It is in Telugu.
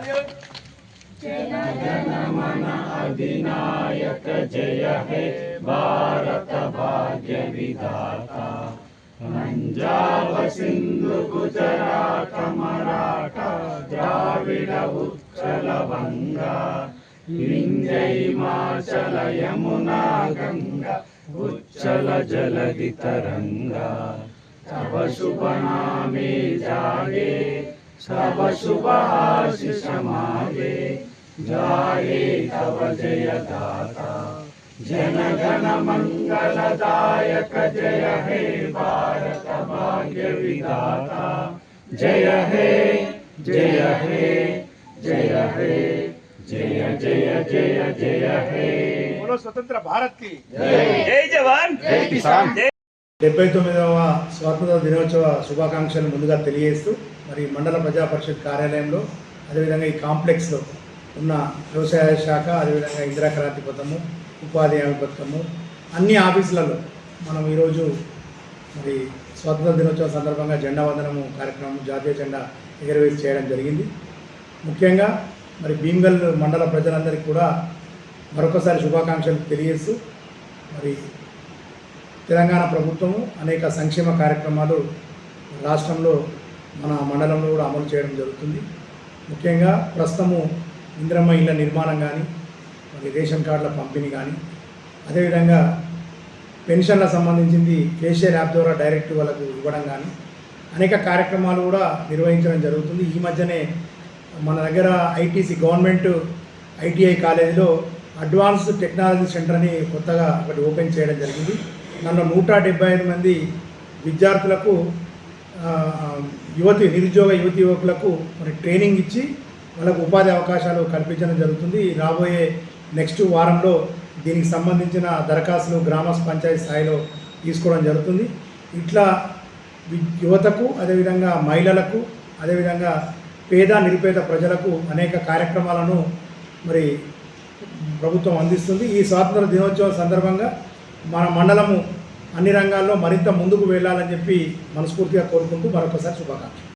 जय जन मन अधिनायक जय हे भारत भाग्य विधाता पंजाब सिंधु गुजरात मराठा द्राविड उत्कल बंगा लिंगै यमुना गंगा उच्चल जलधि तरंगा तब शुभ नामे जागे सब शुभ आशीष मांगे जाए तव जय दाता जन जन मंगल दायक जय हे भारत भाग्य विदाता जय हे जय हे जय हे जय जय जय जय हे। बोलो स्वतंत्र भारत की। जय जय जवान। जय किसान। जय డెబ్బై తొమ్మిదవ స్వాతంత్ర దినోత్సవ శుభాకాంక్షలు ముందుగా తెలియజేస్తూ మరి మండల ప్రజా పరిషత్ కార్యాలయంలో అదేవిధంగా ఈ కాంప్లెక్స్లో ఉన్న వ్యవసాయ శాఖ అదేవిధంగా ఇందిరా క్రాంతి పథకము ఉపాధి హామీ పథకము అన్ని ఆఫీసులలో మనం ఈరోజు మరి స్వాతంత్ర దినోత్సవం సందర్భంగా జెండా వందనము కార్యక్రమం జాతీయ జెండా ఎగరవేసి చేయడం జరిగింది. ముఖ్యంగా మరి భీమ్గల్ మండల ప్రజలందరికీ కూడా మరొకసారి శుభాకాంక్షలు తెలియజేస్తూ మరి తెలంగాణ ప్రభుత్వము అనేక సంక్షేమ కార్యక్రమాలు రాష్ట్రంలో మన మండలంలో కూడా అమలు చేయడం జరుగుతుంది. ముఖ్యంగా ప్రస్తుతము ఇంద్రమ్మ ఇళ్ళ నిర్మాణం కానీ మరి రేషన్ కార్డుల పంపిణీ కానీ అదేవిధంగా పెన్షన్ల సంబంధించింది ఫేషియల్ యాప్ ద్వారా డైరెక్ట్ వాళ్ళకు ఇవ్వడం కానీ అనేక కార్యక్రమాలు కూడా నిర్వహించడం జరుగుతుంది. ఈ మధ్యనే మన దగ్గర ఐటీసీ గవర్నమెంట్ ఐటీఐ కాలేజీలో అడ్వాన్స్డ్ టెక్నాలజీ సెంటర్ అని కొత్తగా ఒకటి ఓపెన్ చేయడం జరిగింది. నన్ను నూట డెబ్బై ఐదు మంది విద్యార్థులకు యువతి నిరుద్యోగ యువతి యువకులకు మరి ట్రైనింగ్ ఇచ్చి వాళ్ళకు ఉపాధి అవకాశాలు కల్పించడం జరుగుతుంది. రాబోయే నెక్స్ట్ వారంలో దీనికి సంబంధించిన దరఖాస్తులు గ్రామ పంచాయతీ స్థాయిలో తీసుకోవడం జరుగుతుంది. ఇట్లా యువతకు అదేవిధంగా మహిళలకు అదేవిధంగా పేద నిరుపేద ప్రజలకు అనేక కార్యక్రమాలను మరి ప్రభుత్వం అందిస్తుంది. ఈ స్వాతంత్ర దినోత్సవం సందర్భంగా మన మండలము అన్ని రంగాల్లో మరింత ముందుకు వెళ్ళాలని చెప్పి మనస్ఫూర్తిగా కోరుకుంటూ మరొకసారి శుభాకాంక్షలు.